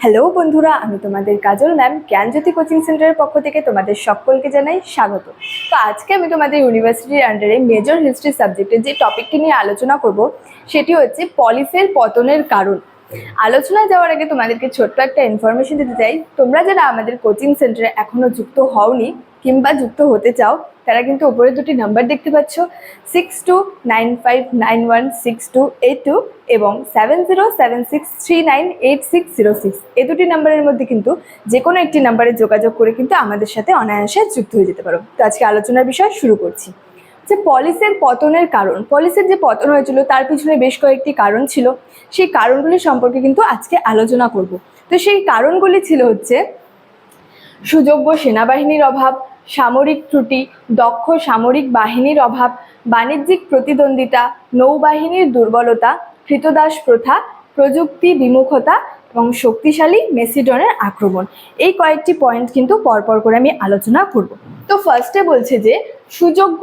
Hello বন্ধুরা, আমি তোমাদের কাজল ম্যাম জ্ঞানজ্যোতি কোচিং সেন্টারের পক্ষ থেকে তোমাদের সকলকে জানাই স্বাগত। তো আজকে আমি তোমাদের ইউনিভার্সিটির আন্ডারে মেজর হিস্ট্রি সাবজেক্টের যে টপিকটি নিয়ে আলোচনা করব, সেটি হচ্ছে পলিসের পতনের কারণ। আলোচনায় যাওয়ার আগে তোমাদেরকে ছোট্ট একটা ইনফরমেশন দিতে চাই। তোমরা যারা আমাদের কোচিং সেন্টারে এখনও যুক্ত হওনি কিংবা যুক্ত হতে চাও, তারা কিন্তু উপরে দুটি নাম্বার দেখতে পাচ্ছ six two nine five nine one six two eight two এবং seven zero seven six three nine eight six zero six এই দুটি নাম্বারের মধ্যে কিন্তু যে কোনো একটি নাম্বারে যোগাযোগ করে কিন্তু আমাদের সাথে অনায়াসে যুক্ত হয়ে যেতে পারো। তো আজকে আলোচনার বিষয় শুরু করছি। যে পলিসের পতনের কারণ পলিসের যে পতন হয়েছিল, তার পিছনে বেশ কয়েকটি কারণ ছিল। সেই কারণগুলি সম্পর্কে কিন্তু আজকে আলোচনা করব। তো সেই কারণগুলি ছিল হচ্ছে সুযোগ্য সেনাবাহিনীর অভাব সামরিক ত্রুটি, দক্ষ সামরিক বাহিনীর অভাব, বাণিজ্যিক প্রতিদ্বন্দ্বিতা, নৌবাহিনীর দুর্বলতা, ক্রীতদাস প্রথা, প্রযুক্তি বিমুখতা এবং শক্তিশালী মেসিডনের আক্রমণ। এই কয়েকটি পয়েন্ট কিন্তু পরপর করে আমি আলোচনা করব। তো ফার্স্টে বলছে যে, সুযোগ্য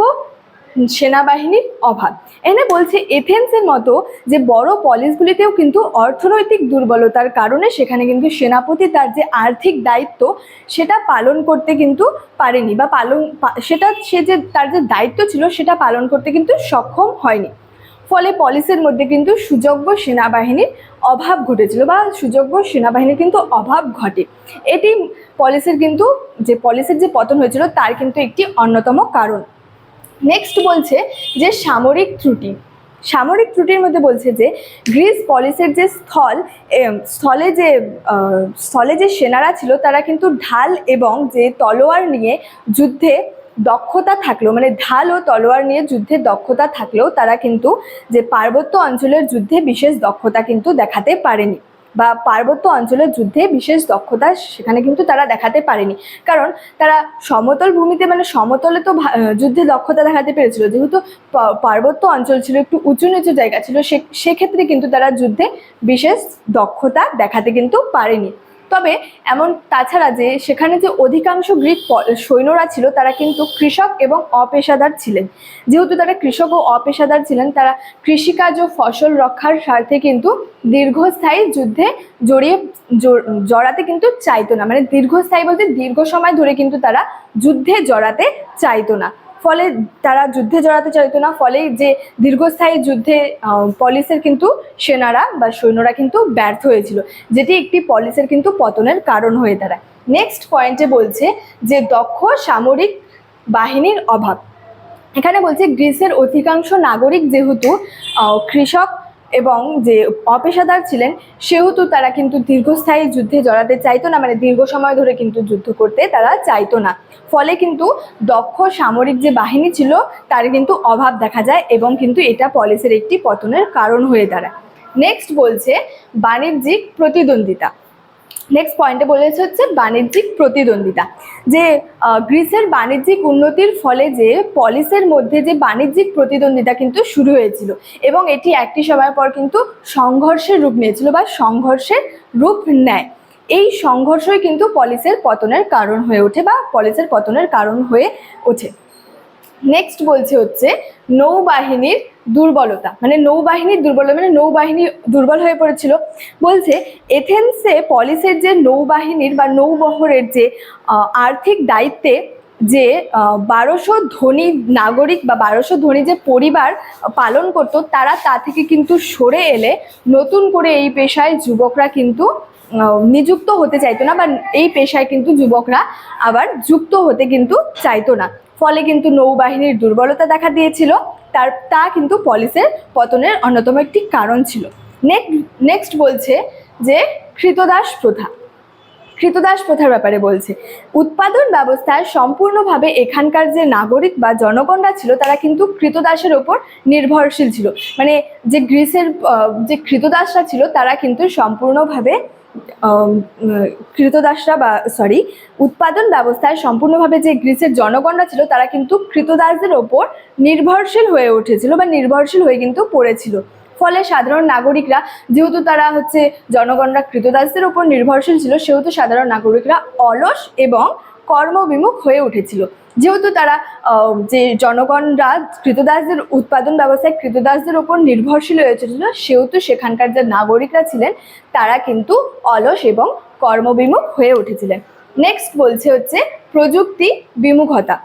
সেনাবাহিনীর অভাব এনে বলছে এথেন্সের মতো যে বড় পলিসগুলিতেও কিন্তু অর্থনৈতিক দুর্বলতার কারণে সেখানে কিন্তু সেনাপতি তার যে আর্থিক দায়িত্ব, সেটা পালন করতে কিন্তু পারেনি বা পালন সেটা সে যে তার যে দায়িত্ব ছিল, সেটা পালন করতে কিন্তু সক্ষম হয়নি। ফলে পলিসের মধ্যে কিন্তু সুযোগ্য সেনাবাহিনীর অভাব ঘটেছিল বা সুযোগ্য সেনাবাহিনীর কিন্তু অভাব ঘটে। এটি পলিসের কিন্তু, যে পলিসের যে পতন হয়েছিল, তার কিন্তু একটি অন্যতম কারণ। নেক্সট বলছে যে সামরিক ত্রুটি। সামরিক ত্রুটির মধ্যে বলছে যে গ্রিস পলিসের যে স্থল স্থলে যে স্থলে যে সেনারা ছিল তারা কিন্তু ঢাল এবং যে তলোয়ার নিয়ে যুদ্ধে দক্ষতা থাকলেও মানে ঢাল ও তলোয়ার নিয়ে যুদ্ধে দক্ষতা থাকলেও তারা কিন্তু যে পার্বত্য অঞ্চলের যুদ্ধে বিশেষ দক্ষতা কিন্তু দেখাতে পারেনি। বা পার্বত্য অঞ্চলের যুদ্ধে বিশেষ দক্ষতা সেখানে কিন্তু তারা দেখাতে পারেনি। কারণ তারা সমতল ভূমিতে মানে সমতলে তো যুদ্ধে দক্ষতা দেখাতে পেরেছিল। যেহেতু পার্বত্য অঞ্চল ছিল, একটু উঁচু নিচু জায়গা ছিল, সে সেক্ষেত্রে কিন্তু তারা যুদ্ধে বিশেষ দক্ষতা দেখাতে কিন্তু পারেনি। তবে এমন তাছাড়া যে সেখানে যে অধিকাংশ গ্রিক সৈন্যরা ছিল, তারা কিন্তু কৃষক এবং অপেশাদার ছিলেন। যেহেতু তারা কৃষক ও অপেশাদার ছিলেন, তারা কৃষিকাজ ও ফসল রক্ষার স্বার্থে কিন্তু দীর্ঘস্থায়ী যুদ্ধে জড়িয়ে জড়াতে কিন্তু চাইতো না। মানে দীর্ঘস্থায়ী বলতে দীর্ঘ সময় ধরে কিন্তু তারা যুদ্ধে জড়াতে চাইতো না। ফলে তারা যুদ্ধে জড়াতে চাইতো না ফলে যে দীর্ঘস্থায়ী যুদ্ধে পলিসের কিন্তু সেনারা বা সৈন্যরা কিন্তু ব্যর্থ হয়েছিল, যেটি একটি পলিসের কিন্তু পতনের কারণ হয়ে দাঁড়ায়। নেক্সট পয়েন্টে বলছে যে দক্ষ সামরিক বাহিনীর অভাব। এখানে বলছে গ্রিসের অধিকাংশ নাগরিক যেহেতু কৃষক এবং যে অপেশাদার ছিলেন, সেহেতু তারা কিন্তু দীর্ঘস্থায়ী যুদ্ধে জড়াতে চাইতো না মানে দীর্ঘ সময় ধরে কিন্তু যুদ্ধ করতে তারা চাইতো না। ফলে কিন্তু দক্ষ সামরিক যে বাহিনী ছিল, তার কিন্তু অভাব দেখা যায় এবং কিন্তু এটা পলিসির একটি পতনের কারণ হয়ে দাঁড়ায়। নেক্সট বলছে বাণিজ্যিক প্রতিদ্বন্দ্বিতা। নেক্সট পয়েন্টে বলেছে হচ্ছে বাণিজ্যিক প্রতিদ্বন্দ্বিতা। যে গ্রিসের বাণিজ্যিক উন্নতির ফলে যে পলিসের মধ্যে যে বাণিজ্যিক প্রতিদ্বন্দ্বিতা কিন্তু শুরু হয়েছিল এবং এটি একটি সময় পর কিন্তু সংঘর্ষের রূপ নিয়েছিল বা সংঘর্ষের রূপ নেয়। এই সংঘর্ষই কিন্তু পলিসের পতনের কারণ হয়ে ওঠে বা পলিসের পতনের কারণ হয়ে ওঠে। নেক্সট বলছে হচ্ছে নৌবাহিনীর দুর্বলতা মানে নৌবাহিনীর দুর্বলতা মানে নৌবাহিনী দুর্বল হয়ে পড়েছিল। বলছে, এথেন্সে পলিসের যে নৌবাহিনীর বা নৌবহরের যে আর্থিক দায়িত্বে যে বারোশো ধনী নাগরিক বা বারোশো ধনী যে পরিবার পালন করতো, তারা তা থেকে কিন্তু সরে এলে নতুন করে এই পেশায় যুবকরা কিন্তু নিযুক্ত হতে চাইতো না বা এই পেশায় কিন্তু যুবকরা আবার যুক্ত হতে কিন্তু চাইতো না। ফলে কিন্তু নৌবাহিনীর দুর্বলতা দেখা দিয়েছিল। তার, তা কিন্তু পলিসের পতনের অন্যতম একটি কারণ ছিল। নেক্সট বলছে যে কৃতদাস প্রথা। কৃতদাস প্রথার ব্যাপারে বলছে, উৎপাদন ব্যবস্থায় সম্পূর্ণভাবে এখানকার যে নাগরিক বা জনগণরা ছিল, তারা কিন্তু কৃতদাসের ওপর নির্ভরশীল ছিল। মানে যে গ্রিসের যে কৃতদাসরা ছিল, তারা কিন্তু সম্পূর্ণভাবে কৃতদাসরা বা সরি উৎপাদন ব্যবস্থায় সম্পূর্ণভাবে যে গ্রিসের জনগণরা ছিল, তারা কিন্তু কৃতদাসদের ওপর নির্ভরশীল হয়ে উঠেছিল বা নির্ভরশীল হয়ে কিন্তু পড়েছিল। ফলে সাধারণ নাগরিকরা, যেহেতু তারা হচ্ছে জনগণরা কৃতদাসদের ওপর নির্ভরশীল ছিল, সেহেতু সাধারণ নাগরিকরা অলস এবং কর্মবিমুখ হয়ে উঠেছিল। যেহেতু তারা যে জনগণরা কৃতদাসদের উৎপাদন ব্যবস্থায় কৃতদাসদের ওপর নির্ভরশীল হয়েছিল সেহেতু সেখানকার যে নাগরিকরা ছিলেন, তারা কিন্তু অলস এবং কর্মবিমুখ হয়ে উঠেছিলেন। নেক্সট বলছে হচ্ছে প্রযুক্তি বিমুখতা।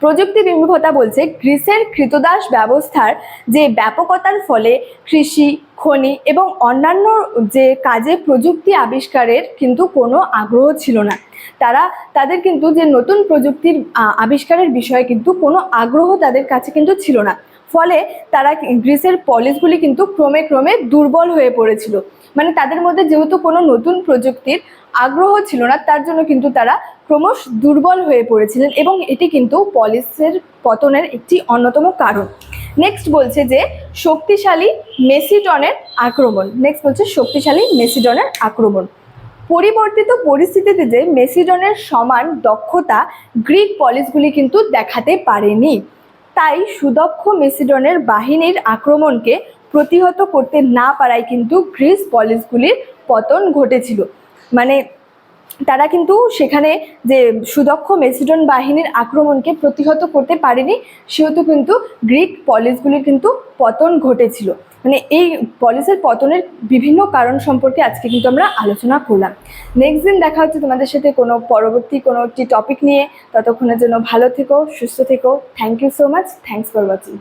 প্রযুক্তি বিমুখতা বলছে গ্রিসের কৃতদাস ব্যবস্থার যে ব্যাপকতার ফলে কৃষি, খনি এবং অন্যান্য যে কাজে প্রযুক্তি আবিষ্কারের কিন্তু কোনো আগ্রহ ছিল না। তারা, তাদের কিন্তু যে নতুন প্রযুক্তির আবিষ্কারের বিষয়ে কিন্তু কোনো আগ্রহ তাদের কাছে কিন্তু ছিল না। ফলে তারা গ্রিসের পলিসগুলি কিন্তু ক্রমে ক্রমে দুর্বল হয়ে পড়েছিল। মানে তাদের মধ্যে যেহেতু কোনো নতুন প্রযুক্তির আগ্রহ ছিল না, তার জন্য কিন্তু তারা ক্রমশ দুর্বল হয়ে পড়েছিলেন এবং এটি কিন্তু পলিসের পতনের একটি অন্যতম কারণ। নেক্সট বলছে যে শক্তিশালী মেসিডনের আক্রমণ। নেক্সট বলছে শক্তিশালী মেসিডনের আক্রমণ। পরিবর্তিত পরিস্থিতিতে যে মেসিডনের সমান দক্ষতা গ্রিক পলিসগুলি কিন্তু দেখাতে পারেনি। তাই সুদক্ষ মেসিডনের বাহিনীর আক্রমণকে প্রতিহত করতে না পারায় কিন্তু গ্রিস পলিসগুলির পতন ঘটেছিল। মানে তারা কিন্তু সেখানে যে সুদক্ষ মেসিডন বাহিনীর আক্রমণকে প্রতিহত করতে পারেনি, সেহেতু কিন্তু গ্রিক পলিসগুলির কিন্তু পতন ঘটেছিল। মানে এই পলিসির পতনের বিভিন্ন কারণ সম্পর্কে আজকে কিন্তু আমরা আলোচনা করলাম। নেক্সট দিন দেখা হচ্ছে তোমাদের সাথে কোনো পরবর্তী কোনো একটি টপিক নিয়ে। ততক্ষণের জন্য ভালো থেকো, সুস্থ থেকো। Thank you so much thanks for watching